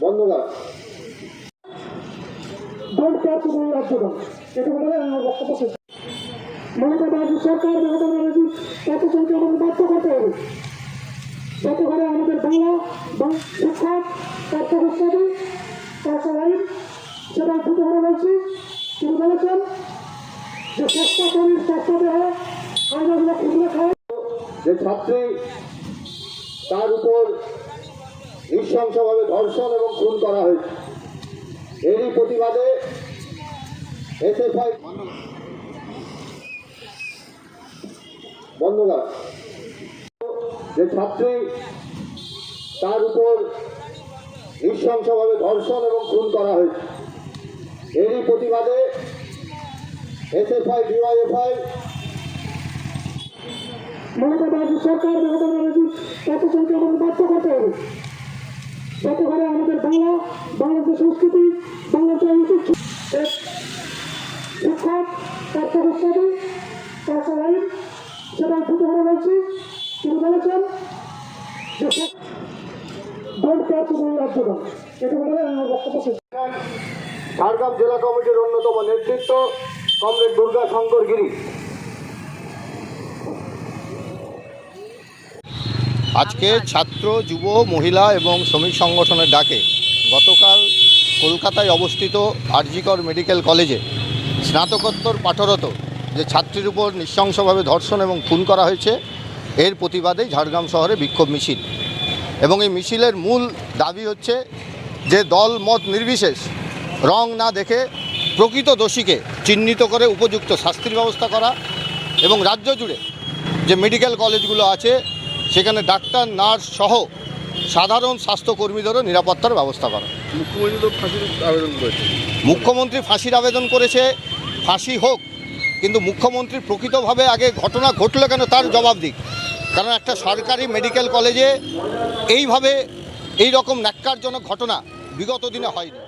বন্ধ কর don't care to do রাজ্যদল এটা বলে আমার বক্তব্য শেষ মমতা ব্যানার্জি সরকার মমতা ব্যানার্জি তাকে সংখ্যা আমাদের বাধ্য করতে হবে? যাতে করে আমাদের বাংলা শিক্ষক তার প্রতিষ্ঠানে তার আইন সেটা দ্রুত করে বলছি। তিনি বলেছেন যে চেষ্টা করি চেষ্টা দেহ আইনগুলো খুঁজলে খায় যে ছাত্রী তার উপর নৃশংসভাবে ধর্ষণ এবং খুন করা হয়েছে। এরই প্রতিবাদে এসএফআই বন্ধ কর যে ছাত্রী তার উপর নৃশংসভাবে ধর্ষণ এবং খুন করা হয়েছে। এরই প্রতিবাদে এসএফআই, ডিওয়াইএফআই মমতা ব্যানার্জি সরকার, মমতা ব্যানার্জি সংখ্যা আমাদের বাধ্য করতে হবে। যাতে করে আমাদের বাংলা, বাংলাদেশের সংস্কৃতি, বাংলাদেশের ঐতিহ্য। শিক্ষক তার আইন সেটা দ্রুত করে বলছি। তিনি বলেছেন যে রাজ্যদল এটা বলে আমার বক্তব্য ঝাড়গ্রাম জেলা কমিটির অন্যতম নেতৃত্ব কমরেড দুর্গা শঙ্কর গিরি। আজকে ছাত্র, যুব, মহিলা এবং শ্রমিক সংগঠনের ডাকে গতকাল কলকাতায় অবস্থিত আরজিকর মেডিকেল কলেজে স্নাতকোত্তর পাঠরত যে ছাত্রীর উপর নৃশংসভাবে ধর্ষণ এবং খুন করা হয়েছে, এর প্রতিবাদেই ঝাড়গ্রাম শহরে বিক্ষোভ মিছিল। এবং এই মিছিলের মূল দাবি হচ্ছে যে দল মত নির্বিশেষ, রং না দেখে প্রকৃত দোষীকে চিহ্নিত করে উপযুক্ত শাস্তির ব্যবস্থা করা এবং রাজ্য জুড়ে যে মেডিকেল কলেজগুলো আছে সেখানে ডাক্তার নার্স সহ সাধারণ স্বাস্থ্যকর্মীদেরও নিরাপত্তার ব্যবস্থা করা। মুখ্যমন্ত্রী তো ফাঁসির আবেদন করেছে। মুখ্যমন্ত্রী ফাঁসির আবেদন করেছে ফাঁসি হোক কিন্তু মুখ্যমন্ত্রী প্রকৃতভাবে আগে ঘটনা ঘটলো কেন তার জবাব দিক? কারণ একটা সরকারি মেডিকেল কলেজে এইভাবে এই রকম ন্যাক্কারজনক ঘটনা বিগত দিনে হয়নি।